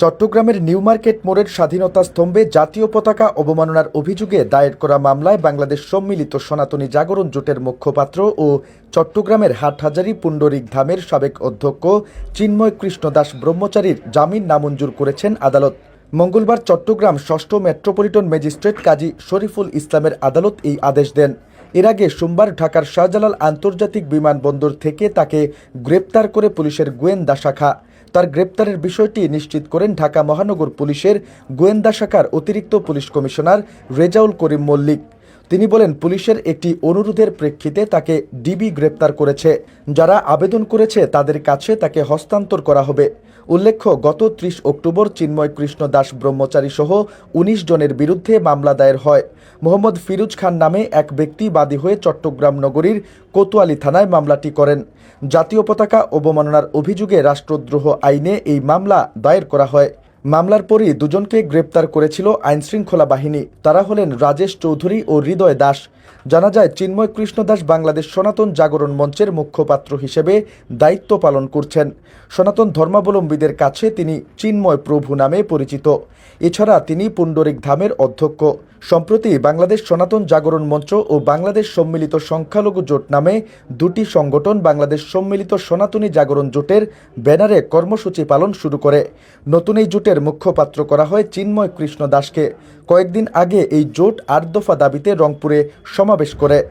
চট্টগ্রামের new market মোড়ের স্বাধীনতা স্তম্ভে জাতীয় পতাকা অবমাননার অভিযোগে দায়ের করা মামলায় বাংলাদেশ সম্মিলিত সনাতনী জাগরণ জোটের মুখপাত্র ও চট্টগ্রামের হাটহাজারী পুণ্ডরিক ধামের সাবেক অধ্যক্ষ চিন্ময় কৃষ্ণ দাস ব্রহ্মচারীর জামিন নামঞ্জুর করেছেন আদালত। মঙ্গলবার চট্টগ্রাম ষষ্ঠ মেট্রোপলিটন ম্যাজিস্ট্রেট কাজী শরীফুল ইসলামের আদালত এই আদেশ দেন। এর আগে সোমবার ঢাকার শাহজালাল আন্তর্জাতিক বিমানবন্দর থেকে তাকে গ্রেপ্তার করে পুলিশের গোয়েন্দা শাখা তার গ্রেপ্তারের বিষয়টি নিশ্চিত করেন ঢাকা মহানগর পুলিশের গোয়েন্দা শাখার অতিরিক্ত পুলিশ কমিশনার রেজাউল করিম মল্লিক। তিনি বলেন, পুলিশের একটি অনুরোধের প্রেক্ষিতে তাকে ডিবি গ্রেপ্তার করেছে। যারা আবেদন করেছে তাদের কাছে তাকে হস্তান্তর করা হবে। উল্লেখ্য, গত ত্রিশ অক্টোবর চিন্ময় কৃষ্ণ দাস ব্রহ্মচারী সহ উনিশ জনের বিরুদ্ধে মামলা দায়ের হয়। মোহাম্মদ ফিরুজ খান নামে এক ব্যক্তি বাদী হয়ে চট্টগ্রাম নগরীর কোতোয়ালি থানায় মামলাটি করেন। জাতীয় পতাকা অবমাননার অভিযোগে রাষ্ট্রদ্রোহ আইনে এই মামলা দায়ের করা হয়। মামলার পরই দুজনকে গ্রেপ্তার করেছিল আইনশৃঙ্খলা বাহিনী। তারা হলেন রাজেশ চৌধুরী ও হৃদয় দাস। জানা যায়, চিন্ময় কৃষ্ণ দাস বাংলাদেশ সনাতন জাগরণ মঞ্চের মুখপাত্র হিসেবে দায়িত্ব পালন করছেন। সনাতন ধর্মাবলম্বীদের কাছে তিনি চিন্ময় প্রভু নামে পরিচিত। এছাড়া তিনি পুণ্ডরিক ধামের অধ্যক্ষ। সম্প্রতি বাংলাদেশ সনাতন জাগরণ মঞ্চ ও বাংলাদেশ সম্মিলিত সংখ্যালঘু জোট নামে দুটি সংগঠন বাংলাদেশ সম্মিলিত সনাতনী জাগরণ জোটের ব্যানারে কর্মসূচি পালন শুরু করে। নতুন এই জোটের মুখ্যপাত্র করা হয় চিন্ময় কৃষ্ণ দাসকে। কয়েকদিন আগে এই জোট আট দফা দাবিতে রংপুরে সমাবেশ করে।